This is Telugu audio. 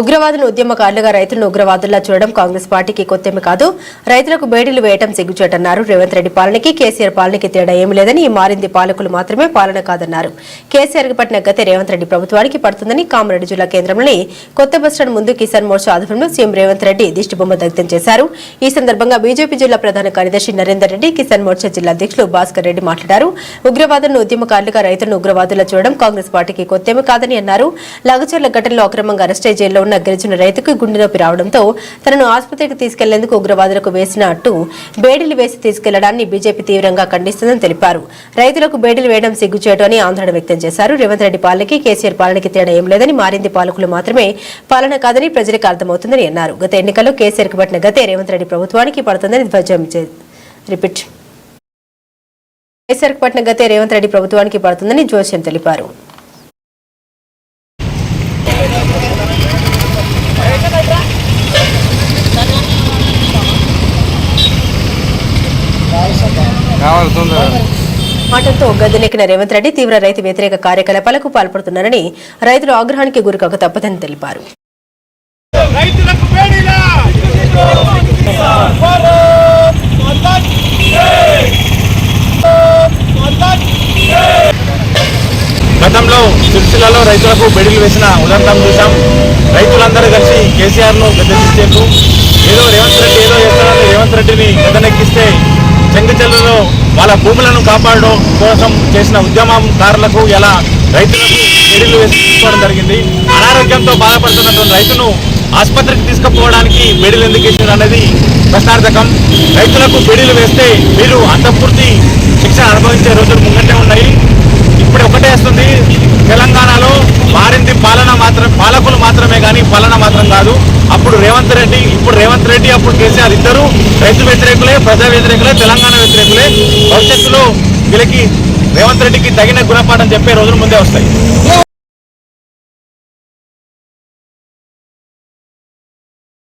ఉగ్రవాదులు ఉద్యమకారులుగా రైతులను ఉగ్రవాదుల్లా చూడడం కాంగ్రెస్ పార్టీకి కొత్తేమి కాదు. రైతులకు బేడీలు వేయటం సిగ్గుచేటన్నారు. రేవంత్ రెడ్డి పాలనకి కేసీఆర్ పాలనకి తేడా ఏమీ లేదని ఈ మారింది పాలకులు మాత్రమే పాలన కాదన్నారు. కేసీఆర్ పట్టిన గతే రేవంత్ రెడ్డి ప్రభుత్వానికి పడుతుందని కామారెడ్డి జిల్లా కేంద్రంలోని కొత్త బస్టాండ్ ముందు కిసాన్ మోర్చా ఆధ్వర్యంలో సీఎం రేవంత్ రెడ్డి దిష్టిబొమ్మ దగ్ధం చేశారు. ఈ సందర్భంగా బీజేపీ జిల్లా ప్రధాన కార్యదర్శి నరేందర్ రెడ్డి కిసాన్ మోర్చా జిల్లా అధ్యక్షులు భాస్కర్ రెడ్డి మాట్లాడారు. ఉగ్రవాదులను ఉద్యమకారులుగా రైతులను ఉగ్రవాదుల చూడడం కాంగ్రెస్ పార్టీకి కొత్తేమి కాదని అన్నారు. లగచర్ల ఘటనలో అక్రమంగా అరెస్టై జైల్లో ఉన్న గిరిజన రైతుకు గుండె నొప్పి రావడంతో తనను ఆసుపత్రికి తీసుకెళ్ళేందుకు ఉగ్రవాదులకు వేసినట్టు బేడీలు వేసి తీసుకెళ్ళడాన్ని బీజేపీ తీవ్రంగా ఖండిస్తుందని తెలిపారు. రైతులకు బేడీలు వేయడం సిగ్గుచేయడం అని ఆందోళన వ్యక్తం చేశారు. రేవంత్ రెడ్డి పాలనకి కేసీఆర్ పాలనకి తేడా ఏం లేదని మారింది పాలకులు మాత్రమే పాలన కాదని ప్రజలకు అర్థమవుతుందని అన్నారు. గత ఎన్నికల్లో కేసీఆర్ పట్టిన గతే రేవంత్ రెడ్డి ప్రభుత్వానికి పడుతుందని ధ్వజం చే- రిపీట్. కేసీఆర్ పట్టిన గతే రేవంత్ రెడ్డి ప్రభుత్వానికి పడుతుందని జోస్యం తెలిపారు. మాటలతో గద్దెనెక్కిన రేవంత్ రెడ్డి తీవ్ర రైతు వ్యతిరేక కార్యకలాపాలకు పాల్పడుతున్నారని రైతులు ఆగ్రహానికి గురికాక తప్పదని తెలిపారు. గతంలో సిరిసిల్లలో రైతులకు బెడిలు వేసిన ఉదంతం చూసాం రైతులందరూ కలిసి కేసీఆర్ను గద్దెదించేందుకు ఏదో రేవంత్ రెడ్డి ఏదో చేస్తాడని రేవంత్ రెడ్డిని గద్దెనెక్కిస్తే చెంగచెల్లలో వాళ్ళ భూములను కాపాడడం కోసం చేసిన ఉద్యమకారులకు ఎలా రైతులకు చెడులు వేసుకోవడం తీసుకోవడం జరిగింది. అనారోగ్యంతో బాధపడుతున్నటువంటి రైతును ఆసుపత్రికి తీసుకుపోవడానికి మెడిల్ ఎందుకు అనేది ప్రశ్నార్థకం. రైతులకు బెడీలు వేస్తే వీరు అంతపూర్తి శిక్షణ అనుభవించే రోజులు ముంగటే ఉన్నాయి. ఇప్పుడు ఒకటే వస్తుంది. తెలంగాణలో మారింది పాలన మాత్రం పాలకులు మాత్రమే కానీ పాలన మాత్రం కాదు అప్పుడు రేవంత్ రెడ్డి ఇప్పుడు రేవంత్ రెడ్డి అప్పుడు కేసీఆర్ ఇద్దరు. రైతు వ్యతిరేకులే ప్రజా వ్యతిరేకులే తెలంగాణ వ్యతిరేకులే. భవిష్యత్తులో వీళ్ళకి రేవంత్ రెడ్డికి తగిన గుణపాఠం చెప్పే రోజులు ముందే వస్తాయి.